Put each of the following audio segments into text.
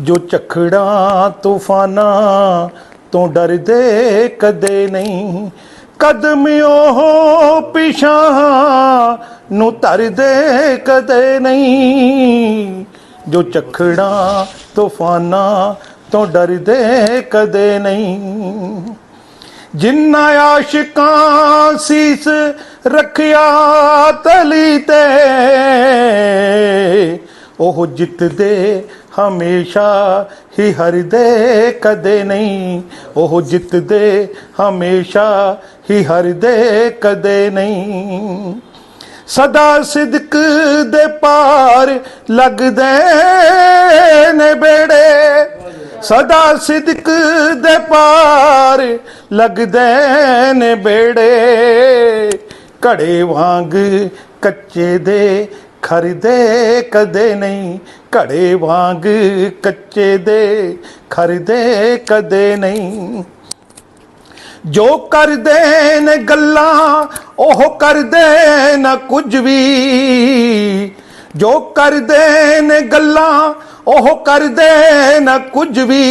ਜੋ ਝਖੜਾਂ ਤੂਫਾਨਾਂ ਤੋਂ ਡਰਦੇ ਕਦੇ ਨਹੀਂ, ਕਦਮ ਉਹ ਪਿਛਾਂ ਨੂੰ ਧਰਦੇ ਕਦੇ ਨਹੀਂ। ਜੋ ਝਖੜਾਂ ਤੂਫਾਨਾਂ ਤੋਂ ਡਰਦੇ ਕਦੇ ਨਹੀਂ। ਜਿੰਨਾ ਆਸ਼ਿਕਾਂ ਸੀਸ ਰੱਖਿਆ ਤਲੀ ਤੇ ਉਹ ਜਿੱਤਦੇ ਹਮੇਸ਼ਾ ਹੀ ਹਰਦੇ, ਕਦੇ ਨਹੀਂ। ਉਹ ਜਿੱਤਦੇ ਹਮੇਸ਼ਾ ਹੀ ਹਰਦੇ, ਕਦੇ ਨਹੀਂ। ਸਦਾ ਸਿਦਕ ਦੇ ਪਾਰ ਲੱਗਦੇ ਨੇ ਬੇੜੇ। ਸਦਾ ਸਿਦਕ ਦੇ ਪਾਰ ਲੱਗਦੇ ਨੇ ਬੇੜੇ। ਘੜੇ ਵਾਂਗ ਕੱਚੇ ਦੇ ਖਰਦੇ ਕਦੇ ਨਹੀਂ, ਘੜੇ ਵਾਂਗ ਕੱਚੇ ਦੇ ਖਰਦੇ ਕਦੇ ਨਹੀਂ। ਜੋ ਕਰਦੇ ਨੇ ਗੱਲਾਂ, ਉਹ ਕਰਦੇ ਨਾ ਕੁਝ ਵੀ। ਜੋ ਕਰਦੇ ਨੇ ਗੱਲਾਂ, ਉਹ ਕਰਦੇ ਨਾ ਕੁਝ ਵੀ।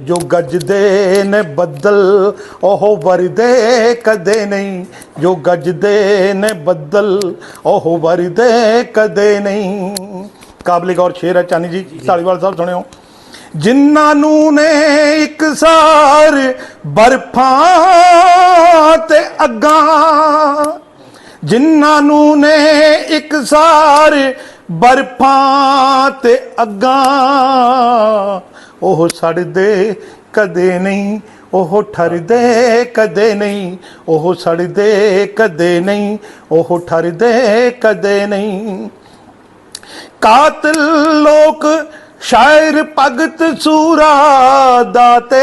ਜੋ ਗੱਜਦੇ ਨੇ ਬੱਦਲ, ਉਹ ਵਰਦੇ ਕਦੇ ਨਹੀਂ। ਜੋ ਗੱਜਦੇ ਨੇ ਬੱਦਲ, ਉਹ ਵਰਦੇ ਕਦੇ ਨਹੀਂ। ਕਾਬਲੇ ਗੌਰ ਸ਼ੇਰ ਹੈ, ਚਾਨੀ ਜੀ, ਢਾਲੀਵਾਲ ਸਾਹਿਬ ਸੁਣਿਓ। ਜਿਨ੍ਹਾਂ ਨੂੰ ਨੇ ਇੱਕ ਸਾਰ ਬਰਫਾਂ ਤੇ ਅੱਗਾਂ, ਜਿਨ੍ਹਾਂ ਨੂੰ ਨੇ ਇੱਕ ਸਾਰ ਬਰਫਾਂ ਤੇ ਅੱਗਾਂ ਉਹ ਸੜਦੇ ਕਦੇ ਨਹੀਂ, ਉਹ ਠਰਦੇ ਕਦੇ ਨਹੀਂ, ਉਹ ਸੜਦੇ ਕਦੇ ਨਹੀਂ, ਉਹ ਠਰਦੇ ਕਦੇ ਨਹੀਂ। ਕਾਤਲ ਲੋਕ ਸ਼ਾਇਰ ਭਗਤ ਸੂਰਾ ਦਾਤੇ,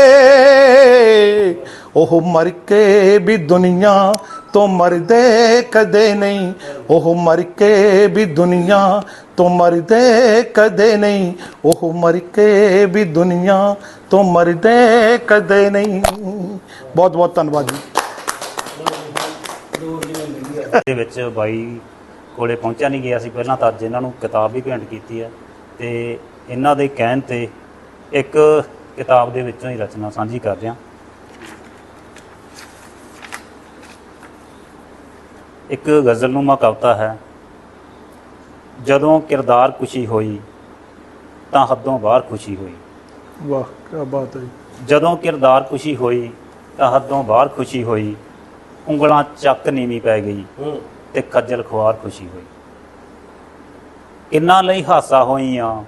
ਉਹ ਮਰ ਕੇ ਵੀ ਦੁਨੀਆ ਤੋਂ ਮਰਦੇ ਕਦੇ ਨਹੀਂ, ਉਹ ਮਰ ਕੇ ਵੀ ਦੁਨੀਆ ਤੋਂ ਮਰਦੇ ਕਦੇ ਨਹੀਂ, ਉਹ ਮਰ ਕੇ ਵੀ ਦੁਨੀਆ ਤੋਂ ਮਰਦੇ ਕਦੇ ਨਹੀਂ। ਬਹੁਤ ਬਹੁਤ ਧੰਨਵਾਦ ਜੀ। ਦੇ ਵਿੱਚ ਬਾਈ ਕੋਲੇ ਪਹੁੰਚਿਆ ਨਹੀਂ ਗਿਆ ਸੀ, ਪਹਿਲਾਂ ਤਾਂ ਅੱਜ ਇਹਨਾਂ ਨੂੰ ਕਿਤਾਬ ਵੀ ਭੇਂਟ ਕੀਤੀ ਹੈ ਤੇ ਇਹਨਾਂ ਦੇ ਕਹਿਣ ਤੇ ਇੱਕ ਕਿਤਾਬ ਦੇ ਵਿੱਚੋਂ ਹੀ ਰਚਨਾ ਸਾਂਝੀ ਕਰ ਰਿਹਾ। ਇੱਕ ਗਜ਼ਲਨੁਮਾ ਕਵਿਤਾ ਹੈ ਜਦੋਂ ਕਿਰਦਾਰ ਖੁਸ਼ੀ ਹੋਈ ਤਾਂ ਹੱਦੋਂ ਬਾਹਰ ਖੁਸ਼ੀ ਹੋਈ। ਵਾਹ ਕੀ ਬਾਤ ਹੈ ਜਦੋਂ ਕਿਰਦਾਰ ਖੁਸ਼ੀ ਹੋਈ ਤਾਂ ਹੱਦੋਂ ਬਾਹਰ ਖੁਸ਼ੀ ਹੋਈ ਉਂਗਲਾਂ ਚੱਕ ਨੀਵੀਂ ਪੈ ਗਈ ਤੇ ਖੱਜਲ ਖੁਆਰ ਖੁਸ਼ੀ ਹੋਈ। ਕਿੰਨਾ ਲਈ ਹਾਸਾ ਹੋਈਆਂ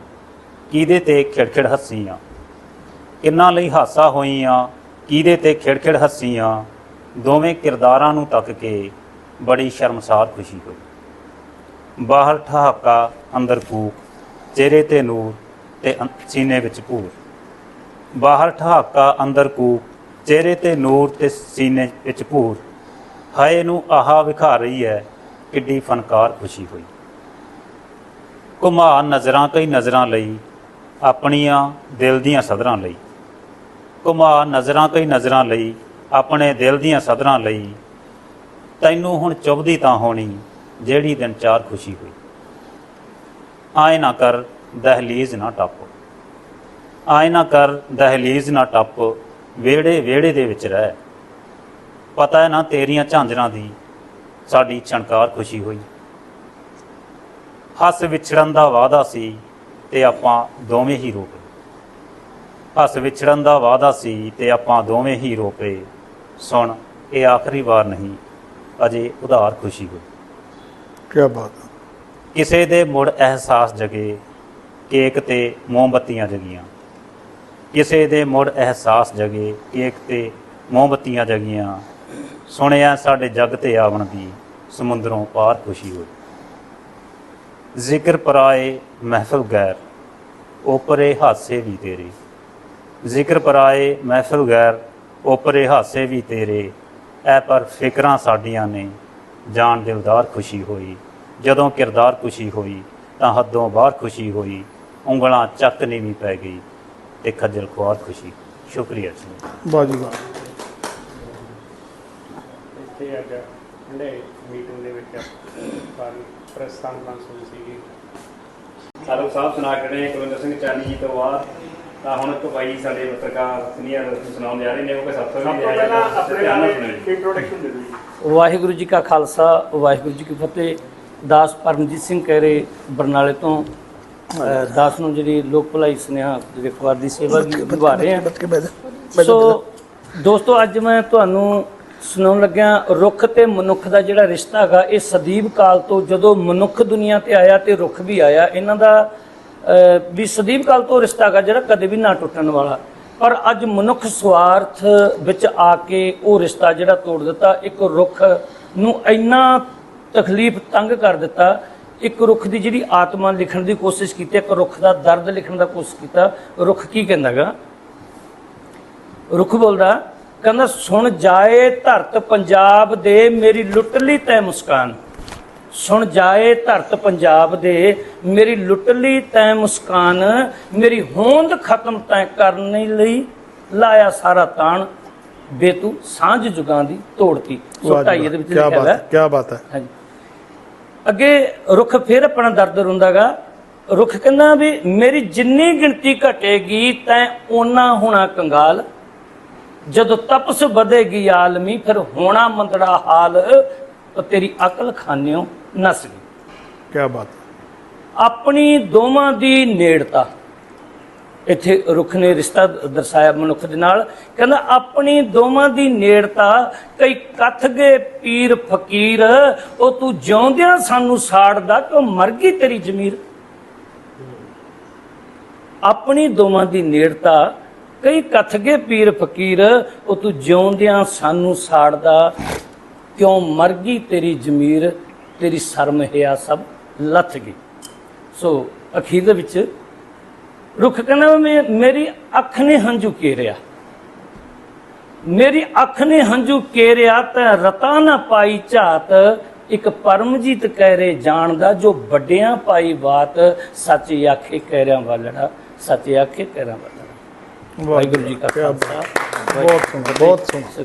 ਕਿਹਦੇ ਤੇ ਖਿੜਖਿੜ ਹੱਸੀਆਂ? ਕਿੰਨਾ ਲਈ ਹਾਸਾ ਹੋਈਆਂ ਕਿਹਦੇ ਤੇ ਖਿੜਖਿੜ ਹੱਸੀਆਂ? ਦੋਵੇਂ ਕਿਰਦਾਰਾਂ ਨੂੰ ਤੱਕ ਕੇ ਬੜੀ ਸ਼ਰਮਸਾਰ ਖੁਸ਼ੀ ਹੋਈ। ਬਾਹਰ ਠਹਾਕਾ, ਅੰਦਰ ਕੂਕ, ਚਿਹਰੇ ਤੇ ਨੂਰ ਤੇ ਸੀਨੇ ਵਿੱਚ ਭੂਰ ਬਾਹਰ ਠਹਾਕਾ, ਅੰਦਰ ਕੂਕ, ਚਿਹਰੇ ਤੇ ਨੂਰ ਤੇ ਸੀਨੇ ਵਿੱਚ ਭੂਰ ਹਾਏ ਨੂੰ ਆਹਾ ਵਿਖਾ ਰਹੀ ਹੈ, ਕਿੱਡੀ ਫਨਕਾਰ ਖੁਸ਼ੀ ਹੋਈ। ਘੁਮਾ ਨਜ਼ਰਾਂ ਕਈ ਨਜ਼ਰਾਂ ਲਈ, ਆਪਣੀਆਂ ਦਿਲ ਦੀਆਂ ਸਦਰਾਂ ਲਈ। ਘੁਮਾ ਨਜ਼ਰਾਂ ਕਈ ਨਜ਼ਰਾਂ ਲਈ, ਆਪਣੇ ਦਿਲ ਦੀਆਂ ਸਦਰਾਂ ਲਈ ਤੈਨੂੰ ਹੁਣ ਚੁੱਭਦੀ ਤਾਂ ਹੋਣੀ, ਜਿਹੜੀ ਦਿਨ ਚਾਰ ਖੁਸ਼ੀ ਹੋਈ। ਆਏ ਨਾ ਕਰ, ਦਹਲੀਜ਼ ਨਾ ਟੱਪ। ਆਏ ਨਾ ਕਰ, ਦਹਲੀਜ਼ ਨਾ ਟੱਪ ਵਿਹੜੇ ਵਿਹੜੇ ਦੇ ਵਿੱਚ ਰਹਿ। ਪਤਾ ਹੈ ਨਾ ਤੇਰੀਆਂ ਝਾਂਜਰਾਂ ਦੀ ਸਾਡੀ ਛਣਕਾਰ ਖੁਸ਼ੀ ਹੋਈ। ਹੱਸ ਵਿਛੜਨ ਦਾ ਵਾਅਦਾ ਸੀ ਤੇ ਆਪਾਂ ਦੋਵੇਂ ਹੀ ਰੋ ਪਏ। ਹੱਸ ਵਿਛੜਨ ਦਾ ਵਾਅਦਾ ਸੀ ਤੇ ਆਪਾਂ ਦੋਵੇਂ ਹੀ ਰੋ ਪਏ। ਸੁਣ, ਇਹ ਆਖਰੀ ਵਾਰ ਨਹੀਂ। ਅਜੇ ਉਧਾਰ ਖੁਸ਼ੀ ਹੋਈ। ਕੀ ਬਾਤ ਹੈ। ਕਿਸੇ ਦੇ ਮੁੜ ਅਹਿਸਾਸ ਜਗੇ ਕੇਕ ਤੇ ਮੋਮਬੱਤੀਆਂ ਜਗੀਆਂ। ਕਿਸੇ ਦੇ ਮੁੜ ਅਹਿਸਾਸ ਜਗੇ ਕੇਕ ਤੇ ਮੋਮਬੱਤੀਆਂ ਜਗੀਆਂ। ਸੁਣਿਆ ਸਾਡੇ ਜਗ ਤੇ ਆਵਣ ਦੀ ਸਮੁੰਦਰੋਂ ਪਾਰ ਖੁਸ਼ੀ ਹੋਈ। ਜ਼ਿਕਰ ਪਰਾਏ ਮਹਿਫਲ ਗੈਰ ਓਪਰੇ ਹਾਸੇ ਵੀ ਤੇਰੇ। ਜ਼ਿਕਰ ਪਰਾਏ ਮਹਿਫਲ ਗੈਰ ਓਪਰੇ ਹਾਸੇ ਵੀ ਤੇਰੇ। ਐ ਪਰ ਫਿਕਰਾਂ ਸਾਡੀਆਂ ਨੇ। ਜਾਨ ਦਿਲਦਾਰ ਖੁਸ਼ੀ ਹੋਈ। ਜਦੋਂ ਕਿਰਦਾਰ ਖੁਸ਼ੀ ਹੋਈ ਤਾਂ ਹੱਦੋਂ ਬਾਹਰ ਖੁਸ਼ੀ ਹੋਈ। ਉਂਗਲਾਂ ਚੱਕ ਨੀਵੀਂ ਪੈ ਗਈ ਤੇ ਖੱਜਲ ਖੁਆਰ ਖੁਸ਼ੀ। ਸ਼ੁਕਰੀਆ ਜੀ। ਵਾਹ ਜੀ ਵਾਹ। ਇੱਥੇ ਅੱਜ ਹੰਡੇ ਮੀਟਿੰਗ ਦੇ ਵਿੱਚ ਸਾਰੀ ਪ੍ਰੈਸ ਕਾਨਫਰੰਸ ਹੋਈ ਸੀਗੀ। ਸਾਧੂ ਸਾਹਿਬ ਸੁਣਾ ਕੇ ਰਹੇ ਕੁਲਵਿੰਦਰ ਸਿੰਘ ਚਾਨੀ ਜੀ ਤੋਂ ਬਾਅਦ ਤਾਂ ਹੁਣ ਇੱਕ ਬਾਈ ਸਾਡੇ ਪੱਤਰਕਾਰ ਸੀਨੀਅਰ ਸੁਣਾਉਣ ਜਾ ਰਹੇ ਨੇ ਉਹ ਕਿ ਸਭ ਤੋਂ ਪਹਿਲਾਂ ਆਪਣੇ ਇੰਟਰੋਡਕਸ਼ਨ ਦੇ ਦਿਓ ਜੀ। ਵਾਹਿਗੁਰੂ ਜੀ ਕਾ ਖਾਲਸਾ ਵਾਹਿਗੁਰੂ ਜੀ ਕੀ ਫਤਿਹ। ਦਾਸ ਪਰਮਜੀਤ ਸਿੰਘ ਕਹਿਰੇ ਬਰਨਾਲੇ ਤੋਂ ਦਾਸ ਨੂੰ ਜਿਹੜੀ ਲੋਕ ਭਲਾਈ ਸੁਨੇਹਾ ਜਿਹੜੇ ਦੀ ਸੇਵਾ ਵੀ ਨਿਭਾ ਰਹੇ ਹਾਂ। ਸੋ ਦੋਸਤੋ ਅੱਜ ਮੈਂ ਤੁਹਾਨੂੰ ਸੁਣਾਉਣ ਲੱਗਿਆ ਰੁੱਖ ਤੇ ਮਨੁੱਖ ਦਾ ਜਿਹੜਾ ਰਿਸ਼ਤਾ ਹੈਗਾ ਇਹ ਸਦੀਵ ਕਾਲ ਤੋਂ ਜਦੋਂ ਮਨੁੱਖ ਦੁਨੀਆ ਤੇ ਆਇਆ ਤੇ ਰੁੱਖ ਵੀ ਆਇਆ ਇਹਨਾਂ ਦਾ ਵੀ ਸਦੀਵ ਕਾਲ ਤੋਂ ਰਿਸ਼ਤਾ ਹੈਗਾ ਜਿਹੜਾ ਕਦੇ ਵੀ ਨਾ ਟੁੱਟਣ ਵਾਲਾ। ਪਰ ਅੱਜ ਮਨੁੱਖ ਸਵਾਰਥ ਵਿੱਚ ਆ ਕੇ ਉਹ ਰਿਸ਼ਤਾ ਜਿਹੜਾ ਤੋੜ ਦਿੱਤਾ, ਇੱਕ ਰੁੱਖ ਨੂੰ ਇੰਨਾ ਤਕਲੀਫ ਤੰਗ ਕਰ ਦਿੱਤਾ, ਇੱਕ ਰੁੱਖ ਦੀ ਜਿਹੜੀ ਆਤਮਾ ਲਿਖਣ ਦੀ ਕੋਸ਼ਿਸ਼ ਕੀਤੀ, ਇੱਕ ਰੁੱਖ ਦਾ ਦਰਦ ਲਿਖਣ ਦਾ ਕੋਸ਼ਿਸ਼ ਕੀਤਾ, ਰੁੱਖ ਕੀ ਕਹਿੰਦਾਗਾ ਰੁੱਖ ਬੋਲਦਾ, ਕਹਿੰਦਾ, ਸੁਣ ਜਾਏ ਧਰਤ ਪੰਜਾਬ ਦੇ ਮੇਰੀ ਲੁੱਟ ਲਈ ਤੈ ਮੁਸਕਾਨ। ਸੁਣ ਜਾਏ ਧਰਤ ਪੰਜਾਬ ਦੇ ਮੇਰੀ ਲੁੱਟ ਲਈ ਤੈ ਮੁਸਕਾਨ ਮੇਰੀ ਹੋਂਦ ਖਤਮ ਤੈ ਕਰਨ ਲਈ ਲਾਇਆ ਸਾਰਾ ਤਾਣ। ਬੇਤੂ ਸਾਂਝ ਜੁਗਾਂ ਦੀ ਤੋੜਤੀ। ਸੋ ਢਾਈ ਇਹਦੇ ਵਿੱਚ ਕੀ ਲਿਖਿਆ ਹੈ ਕੀ ਬਾਤ ਹੈ। ਹਾਂਜੀ। ਅੱਗੇ ਰੁੱਖ ਫਿਰ ਆਪਣਾ ਦਰਦ ਰੁੰਦਾਗਾ। ਰੁੱਖ ਕਹਿੰਦਾ ਵੀ ਮੇਰੀ ਜਿੰਨੀ ਗਿਣਤੀ ਘਟੇਗੀ ਤੈਂ ਓਨਾ ਹੋਣਾ ਕੰਗਾਲ। ਜਦੋਂ ਤਪਸ ਵਧੇਗੀ ਆਲਮੀ ਫਿਰ ਹੋਣਾ ਮੰਦੜਾ ਹਾਲ। ਤੇਰੀ ਅਕਲ ਖਾਨਿਓ। ਨਸ ਗਈ ਕੀ ਬਾਤ ਆਪਣੀ ਦੋਵਾਂ ਦੀ ਨੇੜਤਾ। ਇੱਥੇ ਰੁੱਖ ਨੇ ਰਿਸ਼ਤਾ ਦਰਸਾਇਆ ਮਨੁੱਖ ਦੇ ਨਾਲ। ਕਹਿੰਦਾ ਆਪਣੀ ਦੋਵਾਂ ਦੀ ਨੇੜਤਾ ਕਈ ਕੱਥ ਗਏ ਪੀਰ ਫਕੀਰ ਉਹ ਤੂੰ ਜਿਉਂਦਿਆਂ ਸਾਨੂੰ ਸਾੜਦਾ ਕਿ ਮਰ ਗਈ ਤੇਰੀ ਜ਼ਮੀਰ। ਆਪਣੀ ਦੋਵਾਂ ਦੀ ਨੇੜਤਾ ਕਈ ਕੱਥ ਗਏ ਪੀਰ ਫਕੀਰ ਉਹ ਤੂੰ ਜਿਉਂਦਿਆਂ ਸਾਨੂੰ ਸਾੜਦਾ ਕਿਉਂ ਮਰ ਗਈ ਤੇਰੀ ਜ਼ਮੀਰ। ਤੇਰੀ ਸ਼ਰਮ ਹਿਆ ਸਭ ਲੱਥ ਗਈ। ਸੋ ਅਖੀਰ ਦੇ ਵਿੱਚ ਰੁੱਖ ਕਹਿੰਦਾ ਮੇਰੀ ਅੱਖ ਨੇ ਹੰਝੂ ਕੇਰਿਆ। ਮੇਰੀ ਅੱਖ ਨੇ ਹੰਝੂ ਕੇਰਿਆ ਤਾਂ ਰਤਾ ਨਾ ਪਾਈ ਝਾਤ। ਇੱਕ ਪਰਮਜੀਤ ਕਹਿਰੇ ਜਾਣਦਾ ਜੋ ਵੱਡਿਆਂ ਪਾਈ ਬਾਤ। ਸੱਚ ਆਖੇ ਕਹਿਰਿਆਂ ਵਾਲੜਾ ਸੱਚ ਆਖੇ ਕਹਿਰਿਆਂ ਵਾਲੜਾ। ਵਾਹਿਗੁਰੂ ਜੀ ਕਾ। ਖਾਲਸਾ। ਬਹੁਤ ਸੁੰਦਰ ਬਹੁਤ ਸੁੰਦਰ